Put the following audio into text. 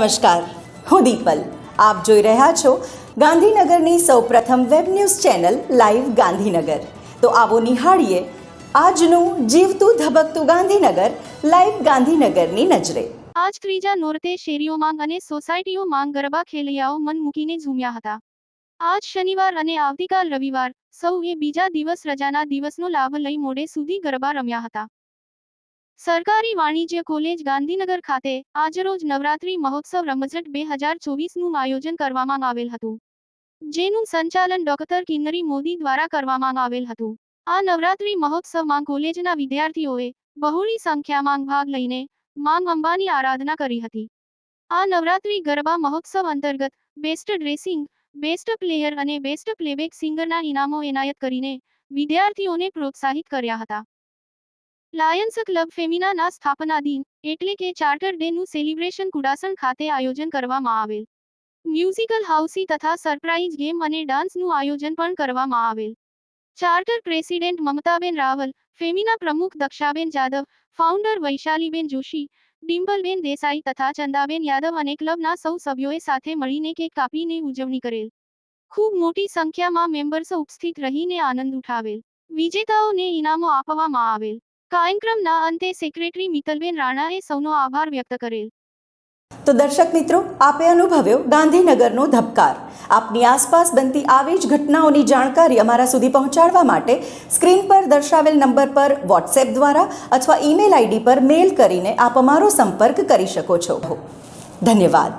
નમસ્કાર, હું દીપલ. આપ જોઈ રહ્યા છો ગાંધીનગરની સૌપ્રથમ web news channel live Gandhinagar. તો આવો નિહાળીએ આજનું જીવતું ધબકતું ગાંધીનગર, લાઈવ ગાંધીનગરની નજરે. આજ ત્રીજા નોરતે શેરીઓમાં અને સોસાયટીઓ માંગ ગરબા ખેલૈયાઓ મન મૂકીને ઝૂમ્યા હતા. આજ શનિવાર અને આવતીકાલ રવિવાર સૌએ બીજા દિવસ રજાના દિવસનો લાભ લઈ મોડે સુધી ગરબા રમ્યા હતા. સરકારી વાણિજ્ય કોલેજ ગાંધીનગર ખાતે આજરોજ નવરાત્રી મહોત્સવ રમઝટ બે હજાર ચોવીસનું આયોજન કરવામાં આવેલ હતું, જેનું સંચાલન ડોક્ટર કિન્નરી મોદી દ્વારા કરવામાં આવેલ હતું. આ નવરાત્રી મહોત્સવમાં કોલેજના વિદ્યાર્થીઓએ બહોળી સંખ્યામાં ભાગ લઈને માંગ અંબાની આરાધના કરી હતી. આ નવરાત્રી ગરબા મહોત્સવ અંતર્ગત બેસ્ટ ડ્રેસિંગ, બેસ્ટ પ્લેયર અને બેસ્ટ પ્લેબેક સિંગરના ઇનામો એનાયત કરીને વિદ્યાર્થીઓને પ્રોત્સાહિત કર્યા હતા. લાયન્સ ક્લબ ફેમિનાના સ્થાપના દિન એટલે કે ચાર્ટર ડેનું સેલિબ્રેશન કુડાસણ ખાતે આયોજન કરવામાં આવેલ. મ્યુઝિકલ હાઉસી તથા સરપ્રાઇઝ ગેમ અને ડાન્સનું આયોજન પણ કરવામાં આવેલ. Charter president Mamtaben Raval, femina પ્રમુખ દક્ષાબેન જાદવ, ફાઉન્ડર વૈશાલીબેન જોશી, ડિમ્બલબેન દેસાઈ તથા ચંદાબેન યાદવ અને ક્લબના સૌ સભ્યોએ સાથે મળીને કેક કાપીને ઉજવણી કરેલ. ખૂબ મોટી સંખ્યામાં મેમ્બર્સ ઉપસ્થિત રહીને આનંદ ઉઠાવેલ. વિજેતાઓને ઇનામો આપવામાં આવેલ. કાર્યક્રમના અંતે સેક્રેટરી મિતલબેન રાણાએ સૌનો આભાર વ્યક્ત કરેલ તો દર્શક મિત્રો, આપે અનુભવ્યો ગાંધીનગરનો ધબકાર. આપની આસપાસ બનતી આવી જ ઘટનાઓની જાણકારી અમારા સુધી પહોંચાડવા માટે સ્ક્રીન પર દર્શાવેલ નંબર પર વોટ્સએપ દ્વારા અથવા ઈમેલ આઈડી પર મેલ કરીને આપ અમારો સંપર્ક કરી શકો છો. ધન્યવાદ.